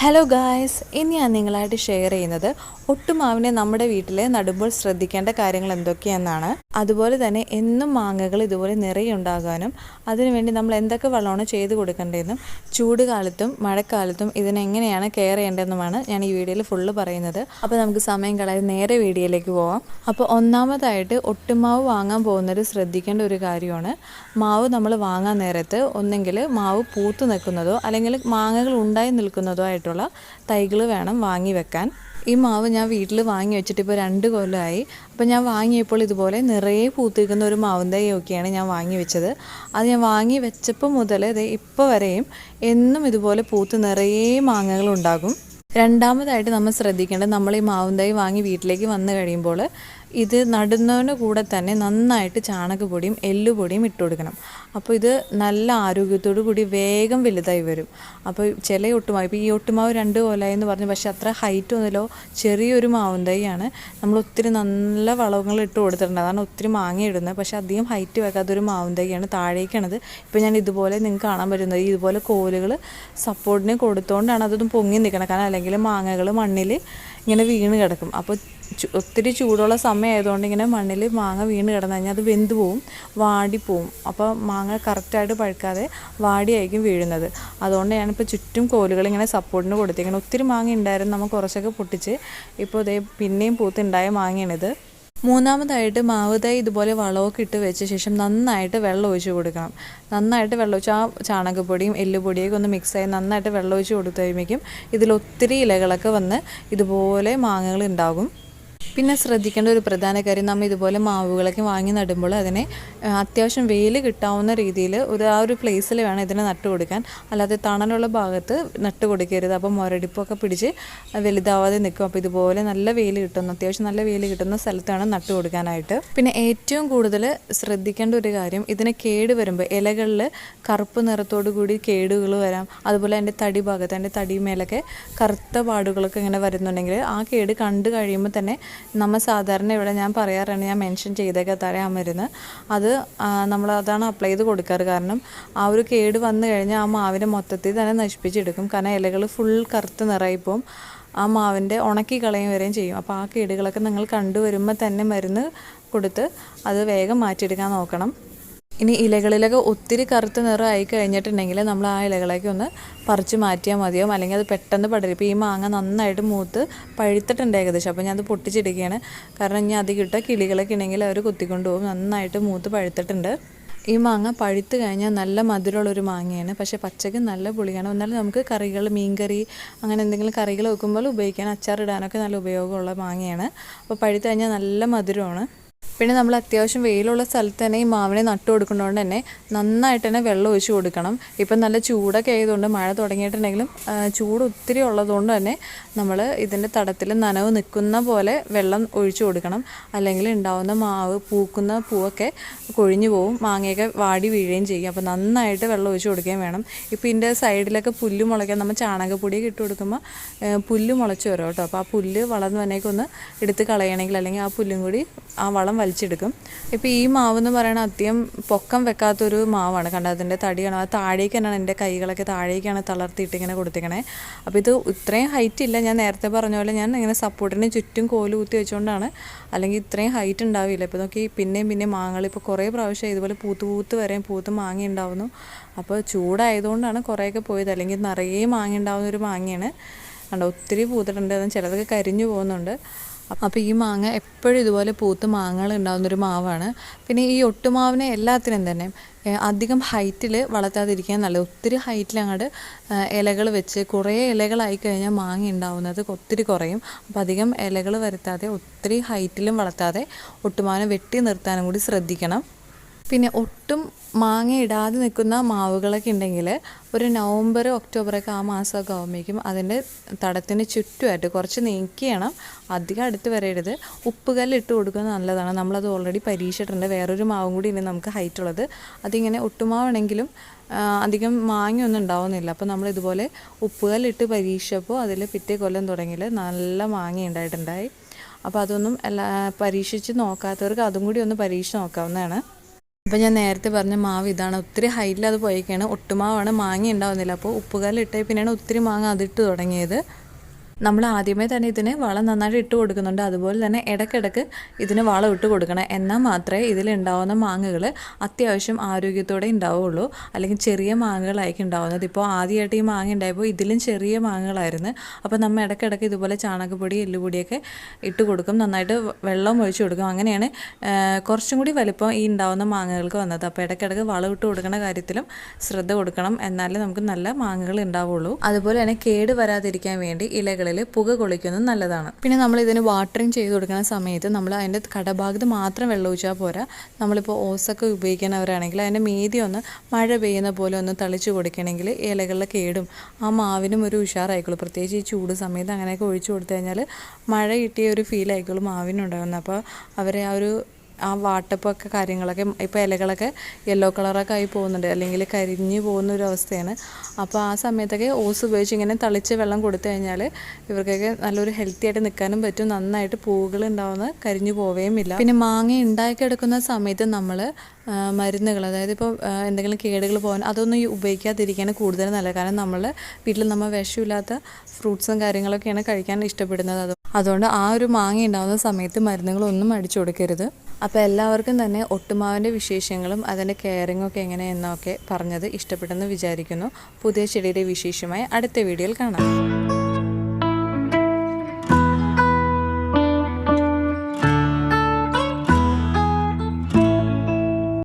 Hello guys ഇനി ഞാൻ നിങ്ങളായിട്ട് ഷെയർ ചെയ്യുന്നത് ഒട്ടുമാവിനെ നമ്മുടെ വീട്ടിൽ നടുമ്പോൾ ശ്രദ്ധിക്കേണ്ട കാര്യങ്ങൾ എന്തൊക്കെയെന്നാണ്. അതുപോലെ തന്നെ എന്നും മാങ്ങകൾ ഇതുപോലെ നിറയെ ഉണ്ടാകാനും അതിനുവേണ്ടി നമ്മൾ എന്തൊക്കെ വളമാണ് ചെയ്ത് കൊടുക്കേണ്ടതെന്നും ചൂട് കാലത്തും മഴക്കാലത്തും ഇതിനെങ്ങനെയാണ് കെയർ ചെയ്യേണ്ടതെന്നുമാണ് ഞാൻ ഈ വീഡിയോയിൽ ഫുള്ള് പറയുന്നത്. അപ്പോൾ നമുക്ക് സമയം കളയാതെ നേരെ വീഡിയോയിലേക്ക് പോവാം. അപ്പോൾ ഒന്നാമതായിട്ട് ഒട്ടുമാവ് വാങ്ങാൻ പോകുന്നവർ ശ്രദ്ധിക്കേണ്ട ഒരു കാര്യമാണ്. മാവ് നമ്മൾ വാങ്ങാൻ നേരത്ത് ഒന്നെങ്കിൽ മാവ് പൂത്ത് നിൽക്കുന്നതോ അല്ലെങ്കിൽ മാങ്ങകൾ ഉണ്ടായി നിൽക്കുന്നതോ ആയിട്ടുള്ള തൈകൾ വേണം വാങ്ങി വെക്കാൻ. ഈ മാവ് ഞാൻ വീട്ടിൽ വാങ്ങി വെച്ചിട്ട് ഇപ്പോൾ രണ്ട് കൊല്ലമായി അപ്പോൾ ഞാൻ വാങ്ങിയപ്പോൾ ഇതുപോലെ നിറയെ പൂത്തിരിക്കുന്ന ഒരു മാവും തൈയൊക്കെയാണ് ഞാൻ വാങ്ങി വെച്ചത്. അത് ഞാൻ വാങ്ങി വെച്ചപ്പോൾ മുതൽ ഇപ്പോൾ വരെയും എന്നും ഇതുപോലെ പൂത്ത് നിറയെ മാങ്ങകൾ ഉണ്ടാകും. രണ്ടാമതായിട്ട് നമ്മൾ ശ്രദ്ധിക്കേണ്ടത് നമ്മൾ ഈ മാവുന്തൈ വാങ്ങി വീട്ടിലേക്ക് വന്നു കഴിയുമ്പോൾ ഇത് നടുന്നതിന് കൂടെ തന്നെ നന്നായിട്ട് ചാണകപ്പൊടിയും എല്ലുപൊടിയും ഇട്ട് കൊടുക്കണം. അപ്പോൾ ഇത് നല്ല ആരോഗ്യത്തോടു കൂടി വേഗം വലുതായി വരും. അപ്പോൾ ചില ഒട്ടുമാവ് ഇപ്പോൾ ഈ ഒട്ടുമാവ് രണ്ട് കൊല്ലമായി എന്ന് പറഞ്ഞു പക്ഷേ അത്ര ഹൈറ്റ് ഒന്നുമില്ലോ. ചെറിയൊരു മാവുന്തൈയാണ് നമ്മൾ ഒത്തിരി നല്ല വളങ്ങൾ ഇട്ട് കൊടുത്തിട്ടുണ്ട്. അതാണ് ഒത്തിരി മാങ്ങ ഇടുന്നത് പക്ഷേ അധികം ഹൈറ്റ് വെക്കാത്തൊരു മാവുന്തൈയാണ് താഴേക്കാണത്. ഇപ്പോൾ ഞാൻ ഇതുപോലെ നിങ്ങൾക്ക് കാണാൻ പറ്റുന്നത്. ഇതുപോലെ കോലുകൾ സപ്പോർട്ടിന് കൊടുത്തുകൊണ്ടാണ് അതൊന്നും പൊങ്ങി നിൽക്കണം കാരണം അല്ലെങ്കിൽ മാങ്ങകൾ മണ്ണിൽ ഇങ്ങനെ വീണ് കിടക്കും. അപ്പോൾ ഒത്തിരി ചൂടുള്ള സമയമായതുകൊണ്ട് ഇങ്ങനെ മണ്ണിൽ മാങ്ങ വീണ് കിടന്നു കഴിഞ്ഞാൽ അത് വെന്ത് പോവും വാടിപ്പോവും അപ്പോൾ മാങ്ങ കറക്റ്റായിട്ട് പഴുക്കാതെ വാടിയായിരിക്കും വീഴുന്നത്. അതുകൊണ്ട് ഞാനിപ്പോൾ ചുറ്റും കോലുകൾ ഇങ്ങനെ സപ്പോർട്ടിന് കൊടുത്തേക്കണം ഒത്തിരി മാങ്ങ ഉണ്ടായിരുന്നു. നമ്മൾ കുറച്ചൊക്കെ പൊട്ടിച്ച് ഇപ്പോൾ ഇതേ പിന്നെയും പൂത്തുണ്ടായ മാങ്ങയാണിത്. മൂന്നാമതായിട്ട് മാവ് തൈ ഇതുപോലെ വളമൊക്കെ ഇട്ട് വെച്ച ശേഷം നന്നായിട്ട് വെള്ളം ഒഴിച്ച് കൊടുക്കണം. നന്നായിട്ട് വെള്ളം ഒഴിച്ച് ആ ചാണകപ്പൊടിയും എല്ലുപൊടിയൊക്കെ ഒന്ന് മിക്സ് മിക്സായി നന്നായിട്ട് വെള്ളം ഒഴിച്ച് കൊടുത്തു കഴിയുമ്പോഴേക്കും ഇതിൽ ഒത്തിരി ഇലകളൊക്കെ വന്ന് ഇതുപോലെ മാങ്ങകൾ ഉണ്ടാകും. പിന്നെ ശ്രദ്ധിക്കേണ്ട ഒരു പ്രധാന കാര്യം നമ്മൾ ഇതുപോലെ മാവുകളൊക്കെ വാങ്ങി നടുമ്പോൾ അതിനെ അത്യാവശ്യം വെയിൽ കിട്ടാവുന്ന രീതിയിൽ ഒരു ആ ഒരു പ്ലേസിൽ വേണം ഇതിനെ നട്ട് കൊടുക്കാൻ. അല്ലാതെ തണലുള്ള ഭാഗത്ത് നട്ട് കൊടുക്കരുത്. അപ്പോൾ മുരടിപ്പൊക്കെ പിടിച്ച് വലുതാവാതെ നിൽക്കും. അപ്പോൾ ഇതുപോലെ നല്ല വെയിൽ കിട്ടുന്ന അത്യാവശ്യം നല്ല വെയിൽ കിട്ടുന്ന സ്ഥലത്ത് വേണം നട്ട് കൊടുക്കാനായിട്ട്. പിന്നെ ഏറ്റവും കൂടുതൽ ശ്രദ്ധിക്കേണ്ട ഒരു കാര്യം ഇതിനെ കേട് വരുമ്പോൾ ഇലകളിൽ കറുപ്പ് നിറത്തോടു കൂടി കേടുകൾ വരാം. അതുപോലെ അതിന്റെ തടി ഭാഗത്ത് അതിന്റെ തടിമേലൊക്കെ കറുത്ത പാടുകളൊക്കെ ഇങ്ങനെ വരുന്നുണ്ടെങ്കിൽ ആ കേട് കണ്ടു കഴിയുമ്പോൾ തന്നെ നമ്മൾ സാധാരണ ഇവിടെ ഞാൻ പറയാറാണ് ഞാൻ മെൻഷൻ ചെയ്തേക്ക തരാൻ മരുന്ന് അത് നമ്മൾ അതാണ് അപ്ലൈ ചെയ്ത് കൊടുക്കാറ്. കാരണം ആ ഒരു കേട് വന്നു കഴിഞ്ഞാൽ ആ മാവിനെ മൊത്തത്തിൽ തന്നെ നശിപ്പിച്ചെടുക്കും. കാരണം ഇലകൾ ഫുൾ കറുത്ത് നിറയിപ്പം ആ മാവിന്റെ ഉണക്കി കളയും വരെയും ചെയ്യും. അപ്പോൾ ആ കേടുകളൊക്കെ നിങ്ങൾ കണ്ടുവരുമ്പോൾ തന്നെ മരുന്ന് കൊടുത്ത് അത് വേഗം മാറ്റിയെടുക്കാൻ നോക്കണം. ഇനി ഇലകളിലൊക്കെ ഒത്തിരി കറുത്ത നിറം ആയി കഴിഞ്ഞിട്ടുണ്ടെങ്കിൽ നമ്മൾ ആ ഇലകളൊക്കെ ഒന്ന് പറിച്ച് മാറ്റിയാൽ മതിയാവും അല്ലെങ്കിൽ അത് പെട്ടെന്ന് പടരും. ഈ മാങ്ങ നന്നായിട്ട് മൂത്ത് പഴുത്തിട്ടുണ്ട് ഏകദേശം. അപ്പോൾ ഞാനത് പൊട്ടിച്ചിടുകയാണ് കാരണം ഇനി അത് കിട്ടുക കിളികളൊക്കെ ഉണ്ടെങ്കിൽ അവർ കുത്തിക്കൊണ്ട് പോകും. നന്നായിട്ട് മൂത്ത് പഴുത്തിട്ടുണ്ട്. ഈ മാങ്ങ പഴുത്ത് കഴിഞ്ഞാൽ നല്ല മധുരമുള്ളൊരു മാങ്ങയാണ്. പക്ഷേ പച്ചക്ക് നല്ല പുളിയാണ്. എന്നാലും നമുക്ക് കറികൾ മീൻകറി അങ്ങനെ എന്തെങ്കിലും കറികൾ വെക്കുമ്പോൾ ഉപയോഗിക്കാൻ അച്ചാറിടാനൊക്കെ നല്ല ഉപയോഗമുള്ള മാങ്ങയാണ്. അപ്പോൾ പഴുത്ത് കഴിഞ്ഞാൽ നല്ല മധുരമാണ്. പിന്നെ നമ്മൾ അത്യാവശ്യം വെയിലുള്ള സ്ഥലത്ത് തന്നെ ഈ മാവിനെ നട്ടു കൊടുക്കുന്നതുകൊണ്ട് തന്നെ നന്നായിട്ട് തന്നെ വെള്ളം ഒഴിച്ചു കൊടുക്കണം. ഇപ്പം നല്ല ചൂടൊക്കെ ആയതുകൊണ്ട് മഴ തുടങ്ങിയിട്ടുണ്ടെങ്കിലും ചൂട് ഒത്തിരി ഉള്ളതുകൊണ്ട് തന്നെ നമ്മൾ ഇതിന്റെ തടത്തിൽ നനവ് നിൽക്കുന്ന പോലെ വെള്ളം ഒഴിച്ചു കൊടുക്കണം. അല്ലെങ്കിൽ ഉണ്ടാവുന്ന മാവ് പൂക്കുന്ന പൂവൊക്കെ കൊഴിഞ്ഞു പോവും മാങ്ങയൊക്കെ വാടി വീഴുകയും ചെയ്യും. അപ്പോൾ നന്നായിട്ട് വെള്ളം ഒഴിച്ചു കൊടുക്കുകയും വേണം. ഇപ്പോൾ ഇതിന്റെ സൈഡിലൊക്കെ പുല്ല് മുളയ്ക്കാൻ നമ്മൾ ചാണകപ്പൊടിയൊക്കെ ഇട്ട് കൊടുക്കുമ്പോൾ പുല്ല് മുളച്ച് വരും കേട്ടോ. അപ്പോൾ ആ പുല്ല് വളർന്നു വന്നേക്കൊന്ന് എടുത്ത് കളയണമെങ്കിൽ അല്ലെങ്കിൽ ആ പുല്ലും കൂടി ആ വളം വലിച്ചെടുക്കും. ഇപ്പോൾ ഈ മാവ് എന്ന് പറയുന്നത് അധികം പൊക്കം വെക്കാത്തൊരു മാവാണ്. കണ്ടത് അതിന്റെ തടിയാണ്. അത് താഴേക്ക് തന്നെയാണ് എന്റെ കൈകളൊക്കെ താഴേക്കാണ് തളർത്തിയിട്ട് ഇങ്ങനെ കൊടുത്തിക്കണേ അപ്പോൾ ഇത് ഇത്രയും ഹൈറ്റ് ഇല്ല. ഞാൻ നേരത്തെ പറഞ്ഞ പോലെ ഞാൻ ഇങ്ങനെ സപ്പോർട്ടിന് ചുറ്റും കോൽ കുത്തി വെച്ചുകൊണ്ടാണ് അല്ലെങ്കിൽ ഇത്രയും ഹൈറ്റ് ഉണ്ടാവില്ല. ഇപ്പോൾ നോക്കി പിന്നെയും പിന്നെയും മാങ്ങകൾ ഇപ്പോൾ കുറേ പ്രാവശ്യം ഇതുപോലെ പൂത്ത് പൂത്ത് വരെയും പൂത്ത് മാങ്ങ ഉണ്ടാവുന്നു. അപ്പോൾ ചൂടായതുകൊണ്ടാണ് കുറേയൊക്കെ പോയത്. അല്ലെങ്കിൽ നിറയെ മാങ്ങ ഉണ്ടാവുന്ന ഒരു മാങ്ങയാണ്. കണ്ടോ? ഒത്തിരി പൂത്തിട്ടുണ്ട്. ചിലതൊക്കെ കരിഞ്ഞു പോകുന്നുണ്ട്. അപ്പോൾ ഈ മാങ്ങ എപ്പോഴും ഇതുപോലെ പൂത്ത് മാങ്ങകൾ ഉണ്ടാകുന്ന ഒരു മാവാണ്. പിന്നെ ഈ ഒട്ടുമാവിനെ എല്ലാത്തിനും തന്നെ അധികം ഹൈറ്റിൽ വളർത്താതിരിക്കാൻ നല്ലത് ഒത്തിരി ഹൈറ്റിൽ അങ്ങോട്ട് ഇലകൾ വെച്ച് കുറേ ഇലകളായി കഴിഞ്ഞാൽ മാങ്ങ ഉണ്ടാവുന്നത് ഒത്തിരി കുറയും. അപ്പോൾ അധികം ഇലകൾ വരുത്താതെ ഒത്തിരി ഹൈറ്റിലും വളർത്താതെ ഒട്ടുമാവിനെ വെട്ടി നിർത്താനും കൂടി ശ്രദ്ധിക്കണം. പിന്നെ ഒട്ടും മാങ്ങ ഇടാതെ നിൽക്കുന്ന മാവുകളൊക്കെ ഉണ്ടെങ്കിൽ ഒരു നവംബർ ഒക്ടോബറൊക്കെ ആ മാസമൊക്കെ ആകുമ്പോഴേക്കും അതിന്റെ തടത്തിന് ചുറ്റുമായിട്ട് കുറച്ച് നീക്കിയണം. അധികം അടുത്ത് വരരുത്. ഉപ്പുകല്ല് ഇട്ട് കൊടുക്കുന്നത് നല്ലതാണ്. നമ്മളത് ഓൾറെഡി പരീക്ഷിച്ചിട്ടുണ്ട്. വേറൊരു മാവും കൂടി ഇനി നമുക്ക് ഹൈറ്റ് ഉള്ളത്. അതിങ്ങനെ ഒട്ടുമാവാണെങ്കിലും അധികം മാങ്ങയൊന്നും ഉണ്ടാവുന്നില്ല. അപ്പോൾ നമ്മൾ ഇതുപോലെ ഉപ്പുകല്ലിട്ട് പരീക്ഷിച്ചപ്പോൾ അതിൽ പിറ്റേ കൊല്ലം തുടങ്ങിയിൽ നല്ല മാങ്ങ ഉണ്ടായിട്ടുണ്ടായി. അപ്പോൾ അതൊന്നും എല്ലാ പരീക്ഷിച്ച് നോക്കാത്തവർക്ക് അതും കൂടി ഒന്ന് പരീക്ഷിച്ച് നോക്കാവുന്നതാണ്. അപ്പോൾ ഞാൻ നേരത്തെ പറഞ്ഞ മാവ് ഇതാണ്. ഒത്തിരി ഹൈറ്റിൽ അത് പോയേക്കാണ്. ഒട്ടുമാവാണ് മാങ്ങ ഉണ്ടാവുന്നില്ല. അപ്പോൾ ഉപ്പുകാലിട്ടേ പിന്നെയാണ് ഒത്തിരി മാങ്ങ അതിട്ട് തുടങ്ങിയത്. നമ്മൾ ആദ്യമേ തന്നെ ഇതിന് വളം നന്നായിട്ട് ഇട്ട് കൊടുക്കുന്നുണ്ട്. അതുപോലെ തന്നെ ഇടയ്ക്കിടയ്ക്ക് ഇതിന് വളം ഇട്ട് കൊടുക്കണം. എന്നാൽ മാത്രമേ ഇതിലുണ്ടാവുന്ന മാങ്ങകൾ അത്യാവശ്യം ആരോഗ്യത്തോടെ ഉണ്ടാവുള്ളൂ. അല്ലെങ്കിൽ ചെറിയ മാങ്ങകളായിരിക്കും ഉണ്ടാവുന്നത്. ഇപ്പോൾ ആദ്യമായിട്ട് ഈ മാങ്ങ ഉണ്ടായപ്പോൾ ഇതിലും ചെറിയ മാങ്ങകളായിരുന്നു. അപ്പോൾ നമ്മൾ ഇടയ്ക്കിടയ്ക്ക് ഇതുപോലെ ചാണകപ്പൊടി എല്ലുപൊടിയൊക്കെ ഇട്ട് കൊടുക്കും. നന്നായിട്ട് വെള്ളം ഒഴിച്ചു കൊടുക്കും. അങ്ങനെയാണ് കുറച്ചും കൂടി വലിപ്പം ഈ ഉണ്ടാവുന്ന മാങ്ങകൾക്ക് വന്നത്. അപ്പോൾ ഇടയ്ക്കിടയ്ക്ക് വളം ഇട്ട് കൊടുക്കുന്ന കാര്യത്തിലും ശ്രദ്ധ കൊടുക്കണം. എന്നാലേ നമുക്ക് നല്ല മാങ്ങകൾ ഉണ്ടാവുള്ളൂ. അതുപോലെ തന്നെ കേട് വരാതിരിക്കാൻ വേണ്ടി ഇലകളിൽ പുക കൊള്ളിക്കുന്നത് നല്ലതാണ്. പിന്നെ നമ്മൾ ഇതിന് വാട്ടറിങ് ചെയ്ത് കൊടുക്കുന്ന സമയത്ത് നമ്മൾ അതിന്റെ കടഭാഗത്ത് മാത്രം വെള്ളം ഒഴിച്ചാൽ പോരാ. നമ്മളിപ്പോൾ ഓസൊക്കെ ഉപയോഗിക്കുന്നവരാണെങ്കിൽ അതിന്റെ മീതി ഒന്ന് മഴ പെയ്യുന്ന പോലെ ഒന്ന് തളിച്ചു കൊടുക്കണമെങ്കിൽ ഇലകളിലെ കേടും. ആ മാവിനും ഒരു ഉഷാറായിക്കോളൂ. പ്രത്യേകിച്ച് ഈ ചൂട് സമയത്ത് അങ്ങനെയൊക്കെ ഒഴിച്ചു കൊടുത്തു കഴിഞ്ഞാൽ മഴ കിട്ടിയ ഒരു ഫീൽ ആയിക്കോളും മാവിനുണ്ടാകുന്നത് അപ്പോൾ അവരെ ആ ഒരു ആ വാട്ടപ്പൊക്കെ കാര്യങ്ങളൊക്കെ ഇപ്പോൾ ഇലകളൊക്കെ യെല്ലോ കളറൊക്കെ ആയി പോകുന്നുണ്ട്. അല്ലെങ്കിൽ കരിഞ്ഞു പോകുന്ന ഒരു അവസ്ഥയാണ്. അപ്പോൾ ആ സമയത്തൊക്കെ ഓസ് ഉപയോഗിച്ച് ഇങ്ങനെ തളിച്ച് വെള്ളം കൊടുത്തു കഴിഞ്ഞാൽ ഇവർക്കൊക്കെ നല്ലൊരു ഹെൽത്തി ആയിട്ട് നിൽക്കാനും പറ്റും. നന്നായിട്ട് പൂവുകൾ ഉണ്ടാവുന്ന കരിഞ്ഞു പോവുകയും ഇല്ല. പിന്നെ മാങ്ങ ഉണ്ടാക്കി എടുക്കുന്ന സമയത്ത് നമ്മൾ മരുന്നുകൾ അതായത് ഇപ്പോൾ എന്തെങ്കിലും കേടുകൾ പോകാൻ അതൊന്നും ഉപയോഗിക്കാതിരിക്കാൻ കൂടുതൽ നല്ല കാരണം നമ്മൾ വീട്ടിൽ നമ്മൾ വിഷമില്ലാത്ത ഫ്രൂട്ട്സും കാര്യങ്ങളൊക്കെയാണ് കഴിക്കാൻ ഇഷ്ടപ്പെടുന്നത്. അതുകൊണ്ട് ആ ഒരു മാങ്ങ ഉണ്ടാകുന്ന സമയത്ത് മരുന്നുകളൊന്നും അടിച്ചു കൊടുക്കരുത്. അപ്പോൾ എല്ലാവർക്കും തന്നെ ഒട്ടുമാവിന്റെ വിശേഷങ്ങളും അതിന്റെ കെയറിങ്ങും ഒക്കെ എങ്ങനെയെന്നൊക്കെ പറഞ്ഞത് ഇഷ്ടപ്പെട്ടെന്ന് വിചാരിക്കുന്നു. പുതിയ ചെടിയുടെ വിശേഷമായി അടുത്ത വീഡിയോയിൽ കാണാം.